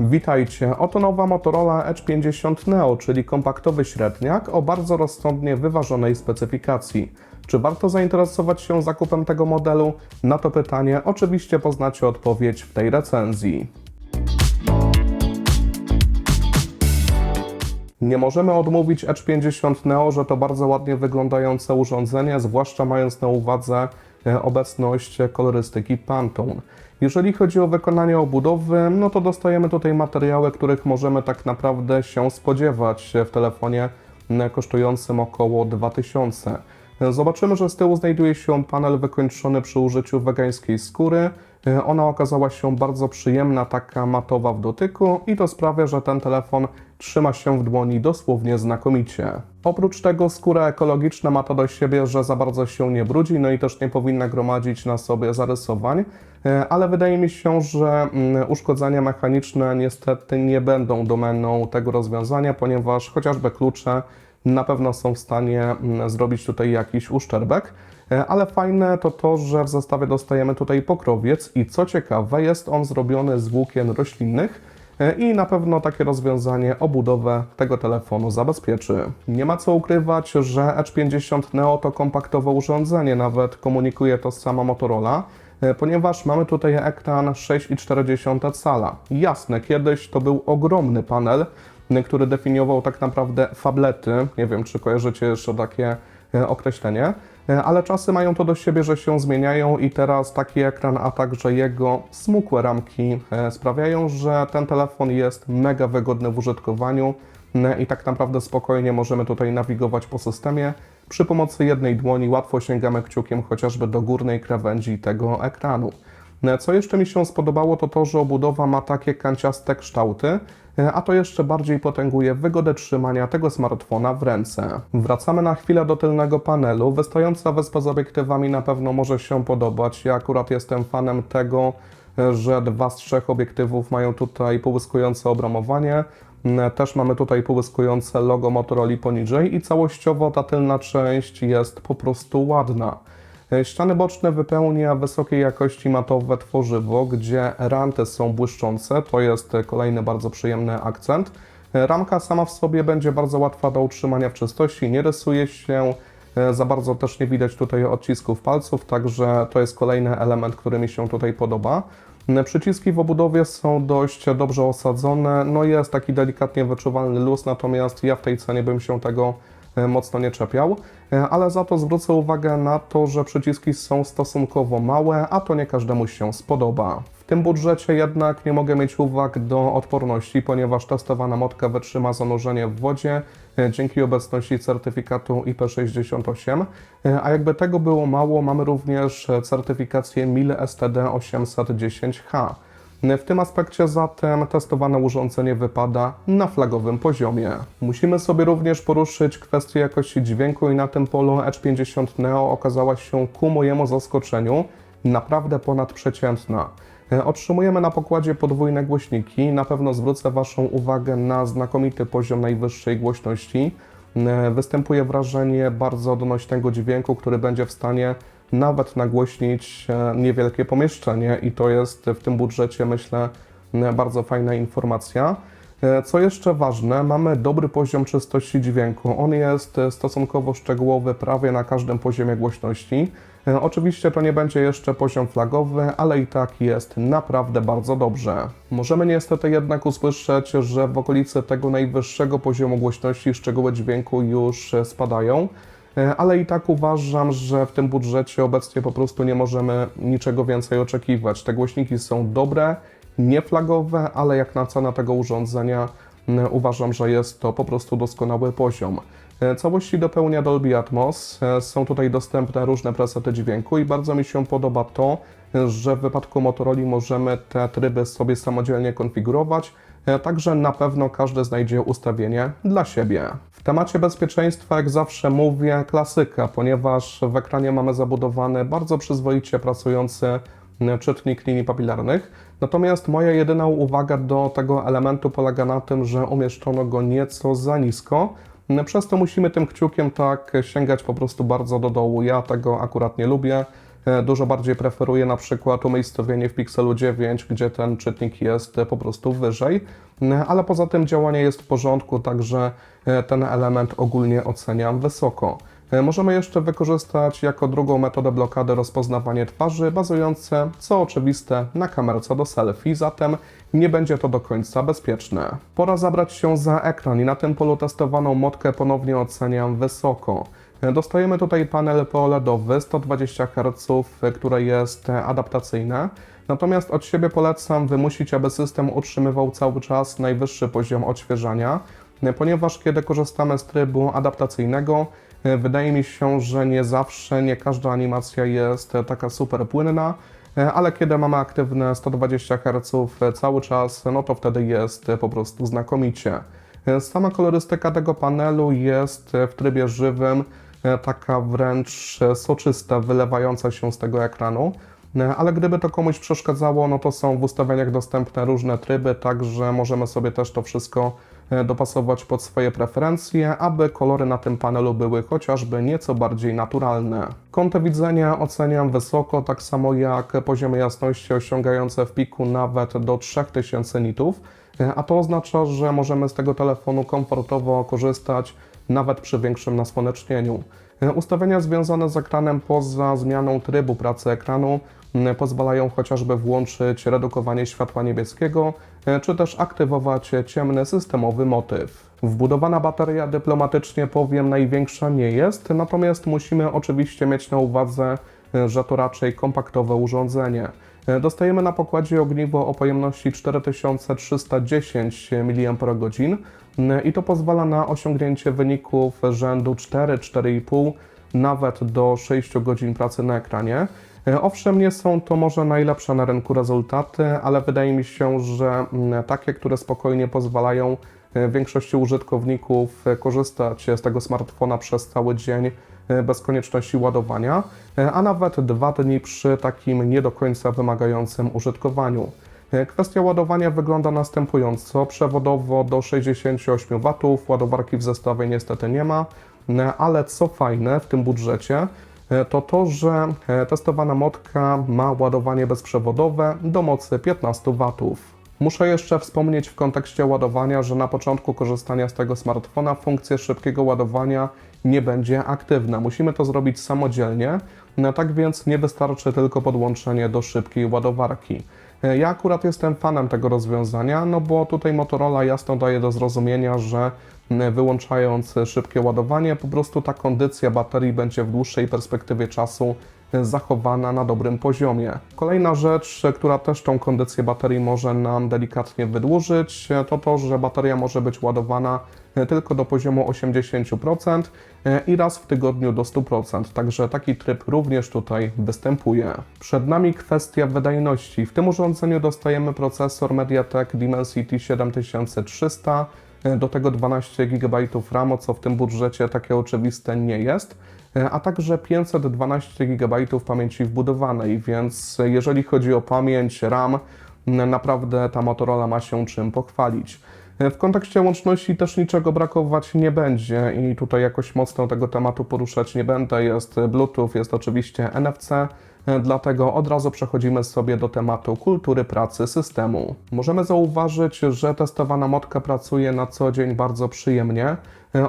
Witajcie, oto nowa Motorola Edge 50 Neo, czyli kompaktowy średniak o bardzo rozsądnie wyważonej specyfikacji. Czy warto zainteresować się zakupem tego modelu? Na to pytanie oczywiście poznacie odpowiedź w tej recenzji. Nie możemy odmówić Edge 50 Neo, że to bardzo ładnie wyglądające urządzenie, zwłaszcza mając na uwadze obecność kolorystyki Pantone. Jeżeli chodzi o wykonanie obudowy, no to dostajemy tutaj materiały, których możemy tak naprawdę się spodziewać w telefonie kosztującym około 2000. Zobaczymy, że z tyłu znajduje się panel wykończony przy użyciu wegańskiej skóry. E, Ona okazała się bardzo przyjemna, taka matowa w dotyku i to sprawia, że ten telefon trzyma się w dłoni dosłownie znakomicie. Oprócz tego skóra ekologiczna ma to do siebie, że za bardzo się nie brudzi, no i też nie powinna gromadzić na sobie zarysowań, e, ale wydaje mi się, że mm, uszkodzenia mechaniczne niestety nie będą domeną tego rozwiązania, ponieważ chociażby klucze na pewno są w stanie mm, zrobić tutaj jakiś uszczerbek. E, Ale fajne to to, że w zestawie dostajemy tutaj pokrowiec i co ciekawe, jest on zrobiony z włókien roślinnych i na pewno takie rozwiązanie obudowę tego telefonu zabezpieczy. Nie ma co ukrywać, że Edge 50 Neo to kompaktowe urządzenie, nawet komunikuje to sama Motorola, e, ponieważ mamy tutaj ekran 6,4 cala. Jasne, kiedyś to był ogromny panel, m, który definiował tak naprawdę fablety. Nie wiem, czy kojarzycie jeszcze takie e, określenie. E, Ale czasy mają to do siebie, że się zmieniają i teraz taki ekran, a także jego smukłe ramki e, sprawiają, że ten telefon jest mega wygodny w użytkowaniu e, i tak naprawdę spokojnie możemy tutaj nawigować po systemie. Przy pomocy jednej dłoni łatwo sięgamy kciukiem chociażby do górnej krawędzi tego ekranu. Co jeszcze mi się spodobało, to to, że obudowa ma takie kanciaste kształty, a to jeszcze bardziej potęguje wygodę trzymania tego smartfona w ręce. Wracamy na chwilę do tylnego panelu. Wystająca wyspa z obiektywami na pewno może się podobać. Ja akurat jestem fanem tego, e, że dwa z trzech obiektywów mają tutaj połyskujące obramowanie. Mm, Też mamy tutaj połyskujące logo Motorola poniżej i całościowo ta tylna część jest po prostu ładna. E, Ściany boczne wypełnia wysokiej jakości matowe tworzywo, gdzie ranty są błyszczące. To jest kolejny bardzo przyjemny akcent. E, Ramka sama w sobie będzie bardzo łatwa do utrzymania w czystości, nie rysuje się, e, za bardzo też nie widać tutaj odcisków palców, także to jest kolejny element, który mi się tutaj podoba. Przyciski w obudowie są dość dobrze osadzone, no jest taki delikatnie wyczuwalny luz, natomiast ja w tej cenie bym się tego mocno nie czepiał, E, ale za to zwrócę uwagę na to, że przyciski są stosunkowo małe, a to nie każdemu się spodoba. W tym budżecie jednak nie mogę mieć uwag do odporności, ponieważ testowana motka wytrzyma zanurzenie w wodzie e, dzięki obecności certyfikatu IP68, E, a jakby tego było mało, mamy również e, certyfikację MIL STD 810H. W tym aspekcie zatem testowane urządzenie wypada na flagowym poziomie. Musimy sobie również poruszyć kwestię jakości dźwięku i na tym polu Edge 50 Neo okazała się ku mojemu zaskoczeniu naprawdę ponadprzeciętna. E, Otrzymujemy na pokładzie podwójne głośniki. Na pewno zwrócę Waszą uwagę na znakomity poziom najwyższej głośności. E, Występuje wrażenie bardzo donośnego dźwięku, który będzie w stanie nawet nagłośnić e, niewielkie pomieszczenie i to jest w tym budżecie, myślę, e, bardzo fajna informacja. E, Co jeszcze ważne, mamy dobry poziom czystości dźwięku. On jest stosunkowo szczegółowy prawie na każdym poziomie głośności. Oczywiście to nie będzie jeszcze poziom flagowy, ale i tak jest naprawdę bardzo dobrze. Możemy niestety jednak usłyszeć, że w okolicy tego najwyższego poziomu głośności szczegóły dźwięku już spadają. E, ale i tak uważam, że w tym budżecie obecnie po prostu nie możemy niczego więcej oczekiwać. Te głośniki są dobre, nie flagowe, ale jak na cenę tego urządzenia uważam, że jest to po prostu doskonały poziom. E, Całości dopełnia Dolby Atmos. E, Są tutaj dostępne różne presety dźwięku i bardzo mi się podoba to, że w wypadku Motorola możemy te tryby sobie samodzielnie konfigurować, także na pewno każdy znajdzie ustawienie dla siebie. Temacie bezpieczeństwa, jak zawsze mówię, klasyka, ponieważ w ekranie mamy zabudowany bardzo przyzwoicie pracujący czytnik linii papilarnych. Natomiast moja jedyna uwaga do tego elementu polega na tym, że umieszczono go nieco za nisko. Przez to musimy tym kciukiem tak sięgać po prostu bardzo do dołu. Ja tego akurat nie lubię. E, Dużo bardziej preferuję na przykład umiejscowienie w Pixelu 9, gdzie ten czytnik jest po prostu wyżej, E, ale poza tym działanie jest w porządku, także e, ten element ogólnie oceniam wysoko. Możemy jeszcze wykorzystać jako drugą metodę blokady rozpoznawanie twarzy, bazujące, co oczywiste, na kamerce do selfie, zatem nie będzie to do końca bezpieczne. Pora zabrać się za ekran i na tym polu testowaną motkę ponownie oceniam wysoko. Dostajemy tutaj panel POLEDowy 120 Hz, które jest adaptacyjne. Natomiast od siebie polecam wymusić, aby system utrzymywał cały czas najwyższy poziom odświeżania, ponieważ kiedy korzystamy z trybu adaptacyjnego, wydaje mi się, że nie zawsze, nie każda animacja jest taka super płynna, ale kiedy mamy aktywne 120 Hz cały czas, no to wtedy jest po prostu znakomicie. Sama kolorystyka tego panelu jest w trybie żywym, taka wręcz e, soczysta, wylewająca się z tego ekranu. E, Ale gdyby to komuś przeszkadzało, no to są w ustawieniach dostępne różne tryby, także możemy sobie też to wszystko e, dopasować pod swoje preferencje, aby kolory na tym panelu były chociażby nieco bardziej naturalne. Kąty widzenia oceniam wysoko, tak samo jak poziomy jasności osiągające w piku nawet do 3000 nitów, e, a to oznacza, że możemy z tego telefonu komfortowo korzystać nawet przy większym nasłonecznieniu. E, Ustawienia związane z ekranem poza zmianą trybu pracy ekranu pozwalają chociażby włączyć redukowanie światła niebieskiego, e, czy też aktywować ciemny systemowy motyw. Wbudowana bateria dyplomatycznie powiem największa nie jest, natomiast musimy oczywiście mieć na uwadze, e, że to raczej kompaktowe urządzenie. E, Dostajemy na pokładzie ogniwo o pojemności 4310 mAh i to pozwala na osiągnięcie wyników rzędu 4-4,5 nawet do 6 godzin pracy na ekranie. E, Owszem, nie są to może najlepsze na rynku rezultaty, ale wydaje mi się, że mm, takie, które spokojnie pozwalają e, większości użytkowników e, korzystać z tego smartfona przez cały dzień e, bez konieczności ładowania, e, a nawet dwa dni przy takim nie do końca wymagającym użytkowaniu. E, Kwestia ładowania wygląda następująco. Przewodowo do 68 W, ładowarki w zestawie niestety nie ma, e, ale co fajne w tym budżecie, e, to to, że e, testowana motka ma ładowanie bezprzewodowe do mocy 15 W. Muszę jeszcze wspomnieć w kontekście ładowania, że na początku korzystania z tego smartfona funkcja szybkiego ładowania nie będzie aktywna. Musimy to zrobić samodzielnie, no tak więc nie wystarczy tylko podłączenie do szybkiej ładowarki. E, Ja akurat jestem fanem tego rozwiązania, no bo tutaj Motorola jasno daje do zrozumienia, że wyłączając szybkie ładowanie, po prostu ta kondycja baterii będzie w dłuższej perspektywie czasu zachowana na dobrym poziomie. Kolejna rzecz, która też tą kondycję baterii może nam delikatnie wydłużyć, to to, że bateria może być ładowana tylko do poziomu 80% e, i raz w tygodniu do 100%, także taki tryb również tutaj występuje. Przed nami kwestia wydajności. W tym urządzeniu dostajemy procesor MediaTek Dimensity 7300, e, do tego 12 GB RAMu, co w tym budżecie takie oczywiste nie jest, e, a także 512 GB pamięci wbudowanej, więc jeżeli chodzi o pamięć RAM, naprawdę ta Motorola ma się czym pochwalić. E, W kontekście łączności też niczego brakować nie będzie i tutaj jakoś mocno tego tematu poruszać nie będę. Jest Bluetooth, jest oczywiście NFC, e, dlatego od razu przechodzimy sobie do tematu kultury pracy systemu. Możemy zauważyć, że testowana motka pracuje na co dzień bardzo przyjemnie.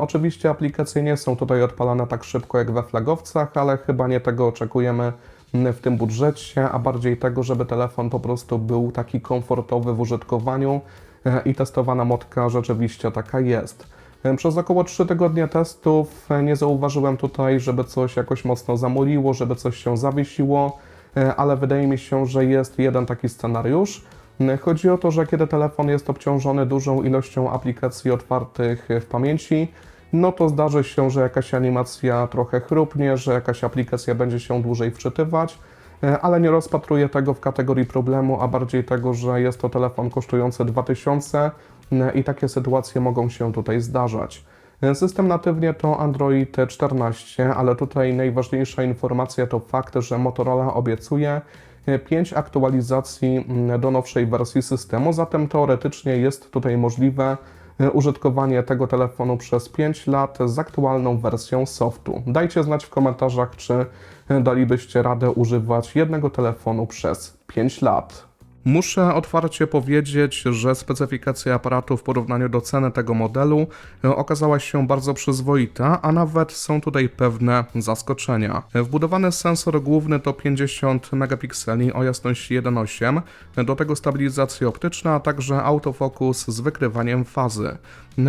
Oczywiście aplikacje nie są tutaj odpalane tak szybko jak we flagowcach, ale chyba nie tego oczekujemy w tym budżecie, a bardziej tego, żeby telefon po prostu był taki komfortowy w użytkowaniu e, i testowana motka rzeczywiście taka jest. Przez około 3 tygodnie testów e, nie zauważyłem tutaj, żeby coś jakoś mocno zamuliło, żeby coś się zawiesiło, e, ale wydaje mi się, że jest jeden taki scenariusz. E, Chodzi o to, że kiedy telefon jest obciążony dużą ilością aplikacji otwartych w pamięci, no to zdarzy się, że jakaś animacja trochę chrupnie, że jakaś aplikacja będzie się dłużej wczytywać, ale nie rozpatruję tego w kategorii problemu, a bardziej tego, że jest to telefon kosztujący 2000 e, i takie sytuacje mogą się tutaj zdarzać. System natywnie to Android 14, ale tutaj najważniejsza informacja to fakt, że Motorola obiecuje 5 aktualizacji do nowszej wersji systemu, zatem teoretycznie jest tutaj możliwe, użytkowanie tego telefonu przez 5 lat z aktualną wersją softu. Dajcie znać w komentarzach, czy dalibyście radę używać jednego telefonu przez 5 lat. Muszę otwarcie powiedzieć, że specyfikacja aparatu w porównaniu do ceny tego modelu e, okazała się bardzo przyzwoita, a nawet są tutaj pewne zaskoczenia. E, Wbudowany sensor główny to 50 megapikseli o jasności 1.8, e, do tego stabilizacja optyczna, a także autofokus z wykrywaniem fazy.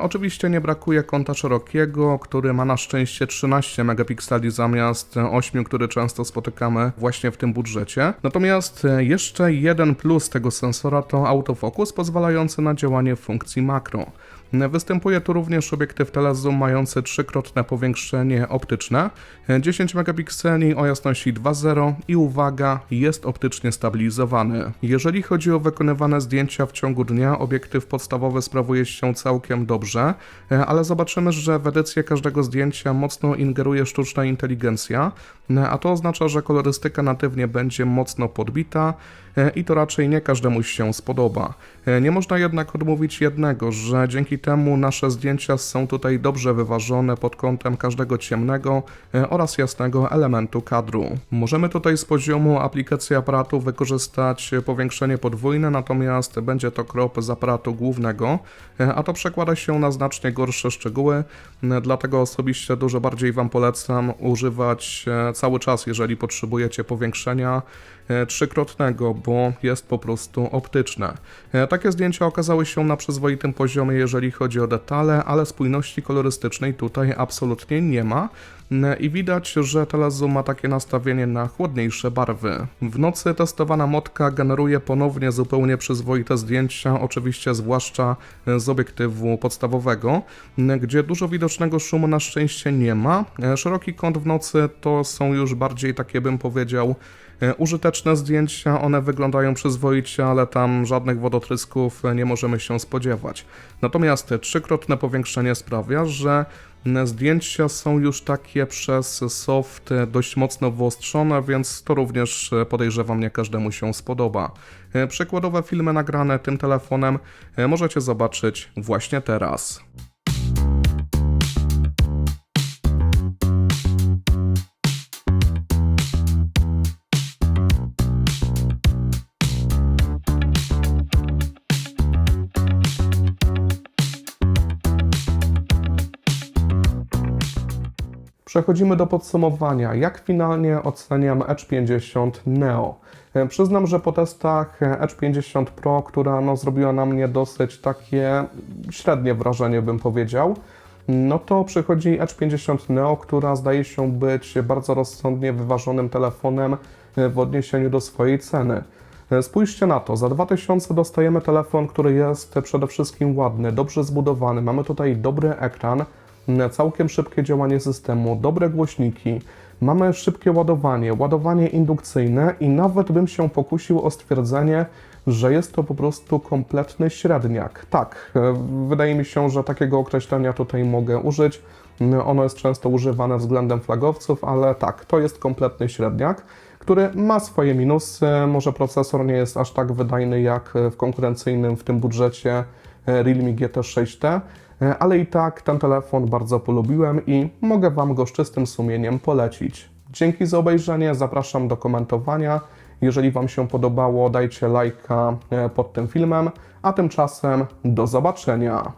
Oczywiście nie brakuje kąta szerokiego, który ma na szczęście 13 megapikseli zamiast 8, który często spotykamy właśnie w tym budżecie. Natomiast jeszcze jeden plus tego sensora to autofokus pozwalający na działanie funkcji makro. Występuje tu również obiektyw telezoom mający trzykrotne powiększenie optyczne, e, 10 megapikseli o jasności 2.0 i uwaga, jest optycznie stabilizowany. Jeżeli chodzi o wykonywane zdjęcia w ciągu dnia, obiektyw podstawowy sprawuje się całkiem dobrze, ale zobaczymy, że w edycję każdego zdjęcia mocno ingeruje sztuczna inteligencja, a to oznacza, że kolorystyka natywnie będzie mocno podbita i to raczej nie każdemu się spodoba. E, Nie można jednak odmówić jednego, że dzięki temu nasze zdjęcia są tutaj dobrze wyważone pod kątem każdego ciemnego e, oraz jasnego elementu kadru. Możemy tutaj z poziomu aplikacji aparatu wykorzystać powiększenie podwójne, natomiast będzie to crop z aparatu głównego, e, a to przekłada się na znacznie gorsze szczegóły, e, dlatego osobiście dużo bardziej Wam polecam używać e, cały czas, jeżeli potrzebujecie powiększenia e, trzykrotnego, bo jest po prostu optyczne. E, Takie zdjęcia okazały się na przyzwoitym poziomie, jeżeli chodzi o detale, ale spójności kolorystycznej tutaj absolutnie nie ma. I widać, że telezoom ma takie nastawienie na chłodniejsze barwy. W nocy testowana motka generuje ponownie zupełnie przyzwoite zdjęcia, oczywiście zwłaszcza z obiektywu podstawowego, gdzie dużo widocznego szumu na szczęście nie ma. Szeroki kąt w nocy to są już bardziej takie bym powiedział Użyteczne zdjęcia, one wyglądają przyzwoicie, ale tam żadnych wodotrysków nie możemy się spodziewać. Natomiast trzykrotne powiększenie sprawia, że zdjęcia są już takie przez soft dość mocno wyostrzone, więc to również podejrzewam nie każdemu się spodoba. Przykładowe filmy nagrane tym telefonem możecie zobaczyć właśnie teraz. Przechodzimy do podsumowania. Jak finalnie oceniam Edge 50 Neo? E, Przyznam, że po testach Edge 50 Pro, która no, zrobiła na mnie dosyć takie średnie wrażenie, bym powiedział, no to przychodzi Edge 50 Neo, która zdaje się być bardzo rozsądnie wyważonym telefonem e, w odniesieniu do swojej ceny. E, Spójrzcie na to, za 2000 dostajemy telefon, który jest przede wszystkim ładny, dobrze zbudowany. Mamy tutaj dobry ekran, m, całkiem szybkie działanie systemu, dobre głośniki, mamy szybkie ładowanie, ładowanie indukcyjne i nawet bym się pokusił o stwierdzenie, że jest to po prostu kompletny średniak. Tak, e, wydaje mi się, że takiego określenia tutaj mogę użyć. Ono jest często używane względem flagowców, ale tak, to jest kompletny średniak który ma swoje minusy. Może procesor nie jest aż tak wydajny jak w konkurencyjnym w tym budżecie Realme GT 6T, e, ale i tak ten telefon bardzo polubiłem i mogę Wam go z czystym sumieniem polecić. Dzięki za obejrzenie, zapraszam do komentowania. Jeżeli Wam się podobało, dajcie lajka e, pod tym filmem, a tymczasem do zobaczenia.